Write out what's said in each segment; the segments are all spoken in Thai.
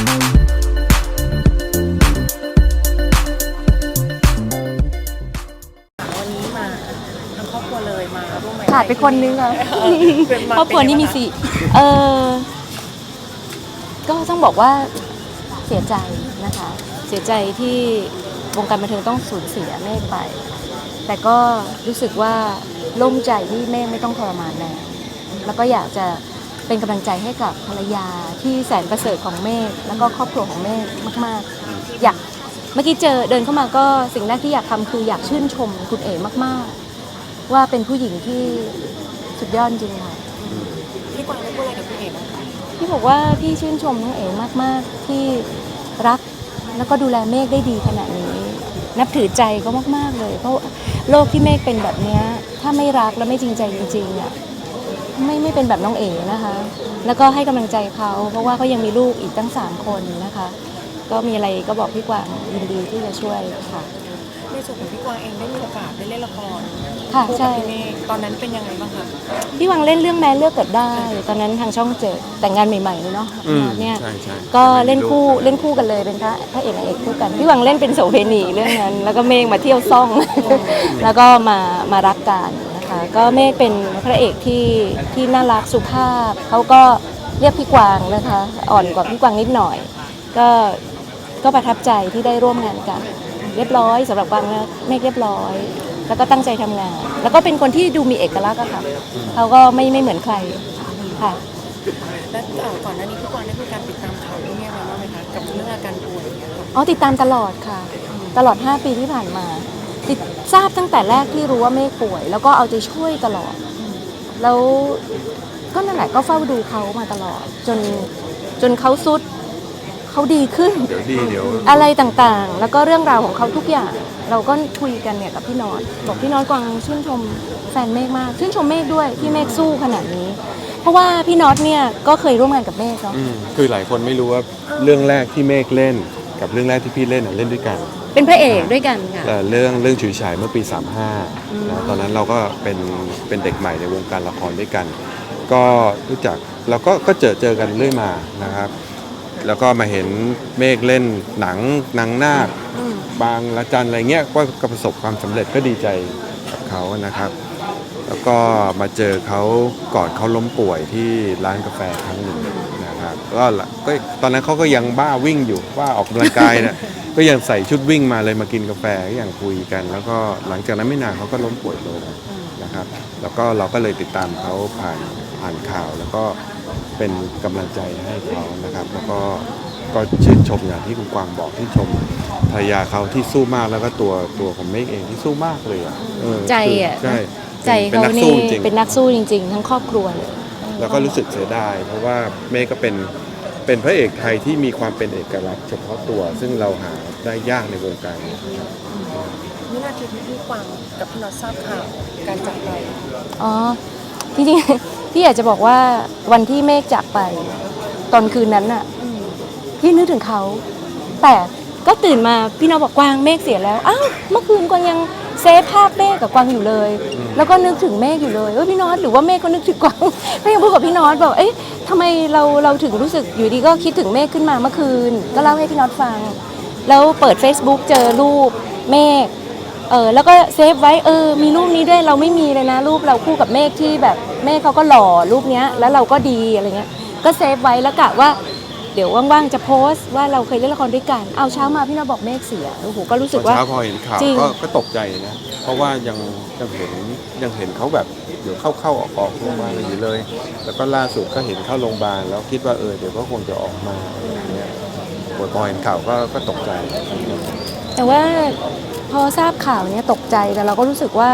วันนี้มาทั้งครอบครัวเลยมาร่วมไว้ขาดไปคนนึงอะเออเป็นมาครอบครัวนี้มีเป็ไงบ้างสี่เออก็ต้องบอกว่าเสียใจนะคะ เสียใจที่วงการบันเทิงต้องสูญเสียเมฆไป แต่ก็รู้สึกว่าโล่งใจที่เมฆไม่ต้องทรมานแล้วแล้วก็อยากจะ เป็นกำลังใจให้กับภรรยาที่แสนประเสริฐของเมฆแล้วก็ครอบครัวของเมฆมาก ๆ อยากเมื่อกี้เจอเดินเข้ามาก็สิ่งแรกที่อยากทำคืออยากชื่นชมคุณเอ๋มาก ๆ ว่าเป็นผู้หญิงที่สุดยอดจริงค่ะ พี่กวางได้พูดอะไรกับพี่เอ๋บ้างคะพี่บอกว่าพี่ชื่นชมน้องเอ๋มาก ๆ ที่รักแล้วก็ดูแลเมฆได้ดีขนาดนี้ นับถือใจเขามาก ๆ เลย เพราะโลกที่เมฆเป็นแบบเนี้ยถ้าไม่รักและไม่จริงใจจริงๆอะ ไม่ไม่เป็นแบบน้องเอ๋นะคะ แล้วก็ให้กำลังใจเขาเพราะว่าเขายังมีลูกอีกตั้งสามคนนะคะ ก็มีอะไรก็บอกพี่กวางยินดีที่จะช่วยค่ะในส่วนของพี่กวางเองได้มีโอกาสได้เล่นละครค่ะคู่ใช่กับพี่เมฆตอนนั้นเป็นยังไงบ้างคะพี่วังเล่นเรื่องแม้เลือกเกิดได้ ตอนนั้นทางช่องเจ็ดแต่งงานใหม่ๆเลยเนาะอืมเนี่ยใช่ใช่ก็เล่นคู่เล่นคู่กันเลยเป็นพระพระเอกนางเอกคู่กันพี่วังเล่นเป็นโสเภณีเรื่องนั้น แล้วก็เมฆมาเที่ยวซ่อง แล้วก็มามารักกันนะ คะก็เมฆเป็นพระเอกที่ที่น่ารักสุภาพ เขาก็เรียกพี่กวางนะคะ อ่อนกว่าพี่กวางนิดหน่อย ก็ก็ประทับใจที่ได้ร่วมงานกัน เรียบร้อยสำหรับกวางนะเมฆเรียบร้อย แล้วก็ตั้งใจทำงาน แล้วก็เป็นคนที่ดูมีเอกลักษณ์อะค่ะเขาก็ไม่ไม่เหมือนใครค่ะ และเอ่อก่อนหน้านี้พี่กวางได้มีการติดตามข่าวพี่เมฆมาบ้างไหมคะกับเรื่องอาการป่วยอย่างเงี้ยค่ะอ๋อติดตามตลอดค่ะ ตลอด 5 ปีที่ผ่านมา ติดทราบตั้งแต่แรกที่รู้ว่าเมฆป่วย แล้วก็เอาใจช่วยตลอด แล้วก็นั่นแหละก็เฝ้าดูเขามาตลอด จนจนเขาสุดเขาดีขึ้น เดี๋ยวดีเดี๋ยวอะไรต่างๆ แล้วก็เรื่องราวของเขาทุกอย่าง เราก็คุยกันเนี่ยกับพี่นอตบอกพี่นอตกวางชื่นชมแฟนเมฆมาก ชื่นชมเมฆด้วยที่เมฆสู้ขนาดนี้ เพราะว่าพี่นอตเนี่ยก็เคยร่วมงานกับเมฆเนาะ อืมคือหลายคนไม่รู้ว่าเรื่องแรกที่เมฆเล่น กับเรื่องแรกที่พี่เล่นน่ะเล่นด้วยกัน เป็นพระเอกด้วยกันค่ะ แต่เรื่องเรื่องฉุยฉายเมื่อปี 35นะตอนนั้นเราก็เป็นเป็นเด็กใหม่ในวงการละครด้วยกัน ก็รู้จักเราก็ก็เจอเจอกันเรื่อยมานะครับ แล้วก็มาเห็นเมฆเล่นหนังนางนาคบางละจันอะไรเงี้ยก็ก็ประสบความสำเร็จก็ดีใจกับเขานะครับ แล้วก็มาเจอเขาก่อนเขาล้มป่วยที่ร้านกาแฟครั้งหนึ่ง ครับก็ละก็ตอนนั้นเขาก็ยังบ้าวิ่งอยู่ว่าออกกำลังกายเนี่ยก็ยังใส่ชุดวิ่งมาเลยมากินกาแฟก็ยังคุยกัน แล้วก็หลังจากนั้นไม่นานเขาก็ล้มป่วยลงนะครับ แล้วก็เราก็เลยติดตามเขาผ่านผ่านข่าว แล้วก็เป็นกำลังใจให้เขานะครับ แล้วก็ก็ชื่นชมอย่างที่คุณกวางบอกที่นชมภรรยาเขาที่สู้มากแล้วก็ตัวตัวของเมฆเองที่สู้มากเลยอะเออใจคืออะใช่ใจเป็นเขานักนี่สู้จริงเป็นนักสู้จริงๆ ทั้งครอบครัวเลย แล้วก็รู้สึกเสียดาย เพราะว่าเมฆก็เป็นเป็นพระเอกไทยที่มีความเป็นเอกลักษณ์เฉพาะตัว ซึ่งเราหาได้ยากในวงการนี้นะครับวินาทีที่พี่กวางกับพี่น็อตทราบข่าวการจากไปอ๋อจริงๆพี่อยากจะบอกว่าวันที่เมฆจากไป ตอนคืนนั้นน่ะพี่นึกถึงเขา แต่ก็ตื่นมาพี่น้องบอกกวางเมฆเสียแล้วอ้าวเมื่อคืนกวางยัง เซฟภาพเมฆกับกวางอยู่เลย แล้วก็นึกถึงเมฆอยู่เลยเออพี่น็อตหรือว่าเมฆก็นึกถึงกวางก็ยังพูดกับพี่น็อตบอกเอ๊ะทำไมเราเราถึงรู้สึกอยู่ดีก็คิดถึงเมฆขึ้นมาเมื่อคืน ก็เล่าให้พี่น็อตฟัง แล้วเปิด Facebook เจอรูปเมฆเออแล้วก็เซฟไว้เออมีรูปนี้ด้วยเราไม่มีเลยนะ รูปเราคู่กับเมฆที่แบบเมฆเขาก็หล่อรูปเนี้ยแล้วเราก็ดีอะไรเงี้ยก็เซฟไว้แล้วกะว่า เดี๋ยวว่างๆ จะโพสต์ว่าเราเคยเล่นละครด้วยกัน เอาเช้ามาพี่น้าบอกเมฆเสีย โอ้โห ก็รู้สึกตอนว่า เช้าพอเห็นข่าวจริง ก็ก็ตกใจนะ เพราะว่ายังยังเห็นยังเห็นเขาแบบเดี๋ยวเข้าเข้าออกออกโรงพยาบาลอะไรอยู่เลย แล้วก็ล่าสุดก็เห็นเข้าโรงพยาบาลแล้วคิดว่าเออเดี๋ยวก็คงจะออกมาอะไรอย่างเงี้ยพอเห็นข่าวก็ก็ตกใจ แต่ว่าพอทราบข่าวเนี้ยตกใจแต่เราก็รู้สึกว่า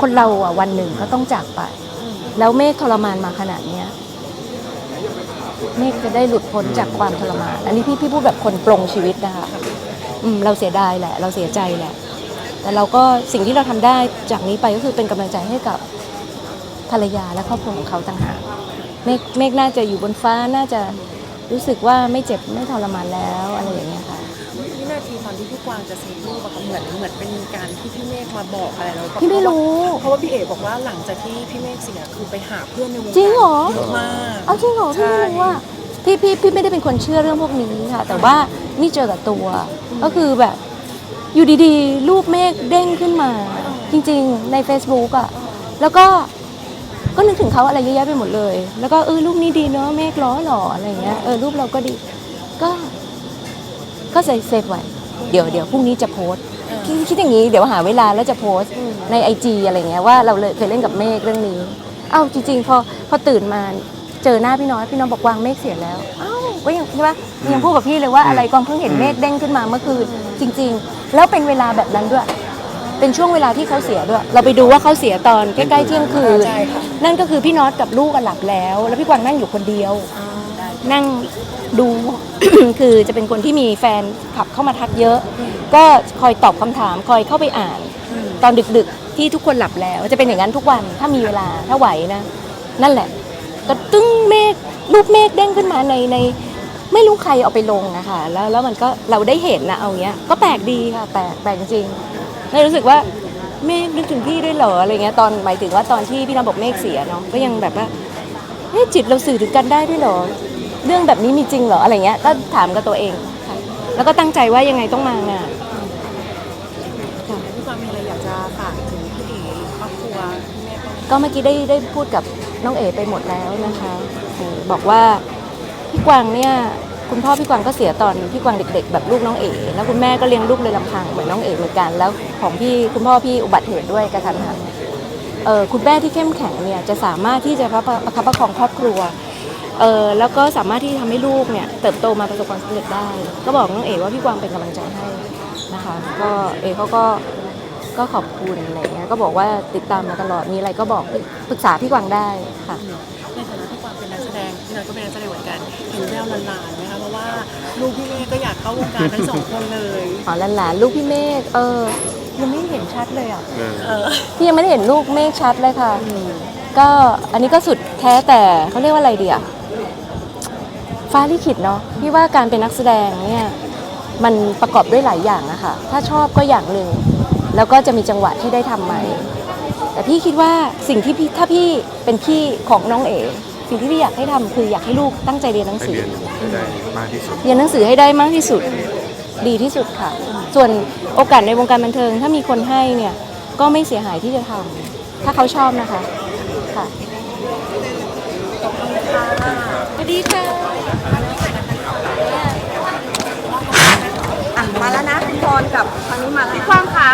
คนเราอะวันหนึ่งก็ต้องจากไป แล้วเมฆทรมานมาขนาดเนี้ย เมฆจะได้หลุดพ้นจากความทรมาน อันนี้พี่พี่พูดแบบคนปรงชีวิตนะคะอืมเราเสียดายแหละ เราเสียใจแหละ แต่เราก็สิ่งที่เราทำได้จากนี้ไปก็คือเป็นกำลังใจให้กับภรรยาและครอบครัวของเขาต่างหากเมฆเมฆน่าจะอยู่บนฟ้าน่าจะรู้สึกว่าไม่เจ็บไม่ทรมานแล้วอะไรอย่างเงี้ยค่ะ นาทีตอนที่พี่กวางจะเซฟรูปอะค่ะเหมือนเหมือนเป็นการที่พี่เมฆมาบอกอะไรเราพี่ไม่รู้เพราะว่าพี่เอ๋บอกว่าหลังจากที่พี่เมฆเสียคือไปหาเพื่อนในวงการจริงเหรอ เยอะมากเอาจริงเหรอพี่ไม่รู้ว่าใพี่พี่พี่ไม่ได้เป็นคนเชื่อเรื่องพวกนี้ค่ะ แต่ว่านี่เจอกับตัว ก็คือแบบ อยู่ดีๆ รูปเมฆเด้งขึ้นมา จริงๆ ใน Facebook อะแล้วก็ก็นึกถึงเขาอะไรเยอะแยะไปหมดเลย แล้วก็เออรูปนี้ดีเนาะเมฆล้อหล่ออะไรเงี้ยเออรูปเราก็ดี ก็ ก็เซฟเซฟไว้เดี๋ยวเดี๋ยวพรุ่งนี้จะโพสต์คิดคิดอย่างนี้เดี๋ยวหาเวลาแล้วจะโพสต์ในไอจีอะไรเงี้ยว่าเราเลยเคยเล่นกับเมฆเรื่องนี้ เอ้าจริงๆพอพอตื่นมาเจอหน้าพี่น้อยพี่น้องบอกวางเมฆเสียแล้วเอ้าก็ยังใช่ปะยังพูดกับพี่เลยว่าอะไรกวางเพิ่งเห็นเมฆเด้งขึ้นมาเมื่อคืนจริง ๆ แล้วเป็นเวลาแบบนั้นด้วย เป็นช่วงเวลาที่เขาเสียด้วย เราไปดูว่าเขาเสียตอนใกล้ๆเที่ยงคืนใช่ค่ะนั่นก็คือพี่น็อตกับลูกอะหลับแล้ว แล้วพี่กวางนั่งอยู่คนเดียว นั่ง ดู คือจะเป็นคนที่มีแฟนขับเข้ามาทักเยอะ ก็คอยตอบคำถามคอยเข้าไปอ่าน ตอนดึกๆที่ทุกคนหลับแล้ว จะเป็นอย่างนั้นทุกวันถ้ามีเวลาถ้าไหวนะ นั่นแหละ ก็ตึ้งเมฆรูปเมฆเด้งขึ้นมาในในไม่รู้ใครเอาไปลงนะคะแล้วแล้วมันก็เราได้เห็นนะเอาเงี้ยก็แปลกดีค่ะแปลกแปลกจริงๆเลยรู้สึกว่าเมฆนึกถึงพี่ด้วยเหรออะไรเงี้ยตอนหมายถึงว่าตอนที่พี่น้องบอกเมฆเสียเนาะก็ยังแบบว่าเฮ้ยจิตเราสื่อถึงกันได้ด้วยเหรอ เรื่องแบบนี้มีจริงเหรออะไรเงี้ยก็ถามกับตัวเองค่ะแล้วก็ตั้งใจว่ายังไงต้องมางานค่ะพี่กวางมีอะไรอยากจะฝากถึงพี่เอ๋ครอบครัวพี่แม่บ้างไหมก็เมื่อกี้ได้ได้พูดกับน้องเอ๋ไปหมดแล้วนะคะเออบอกว่าพี่กวางเนี่ยคุณพ่อพี่กวางก็เสียตอนพี่กวางเด็ก ๆ แบบลูกน้องเอ๋แล้วคุณแม่ก็เลี้ยงลูกโดยลำพังเหมือนน้องเอ๋เหมือนกันแล้วของพี่คุณพ่อพี่อุบัติเหตุด้วยกระทันหันเออคุณแม่ที่เข้มแข็งเนี่ยจะสามารถที่จะประประคับประคองครอบครัว เออแล้วก็สามารถที่ทำให้ลูกเนี่ยเติบโตมาประสบความสำเร็จได้ ก็บอกน้องเอ๋ว่าพี่กวางเป็นกำลังใจให้นะคะ ก็เอ๋เขาก็ก็ขอบคุณอะไรเงี้ยก็บอกว่าติดตามมาตลอดมีอะไรก็บอกปรึกษาพี่กวางได้ค่ะในฐานะที่กวางเป็นนักแสดงพี่น้อยก็เป็นนักแสดงเหมือนกันเห็นแววหลานๆไหมคะเพราะว่าลูกพี่เมฆก็อยากเข้าวงการทั้งสองคนเลยอ๋อหลานๆลูกพี่เมฆเออยังไม่เห็นชัดเลยอะเออพี่ยังไม่ได้เห็นลูกเมฆชัดเลยค่ะ ก็อันนี้ก็สุดแท้แต่เขาเรียกว่าอะไรดีอะ ฟ้าลิขิตเนาะพี่ว่าการเป็นนักแสดงเนี่ยมันประกอบด้วยหลายอย่างอะค่ะ ถ้าชอบก็อย่างหนึ่ง แล้วก็จะมีจังหวะที่ได้ทำไหมแต่พี่คิดว่าสิ่งที่พี่ถ้าพี่เป็นพี่ของน้องเอ๋สิ่งที่พี่อยากให้ทำคืออยากให้ลูกตั้งใจเรียนหนังให้สือ เรียนให้ได้มากที่สุด เรียนหนังสือให้ได้มากที่สุด ดีที่สุดค่ะ ส่วนโอกาสในวงการบันเทิง ถ้ามีคนให้เนี่ยก็ไม่เสียหายที่จะทำถ้าเขาชอบนะคะค่ะส วัสดีค่ะอะมาแล้วนะคุณพรกับทางนี้มาแล้วพี่ควางค่ะ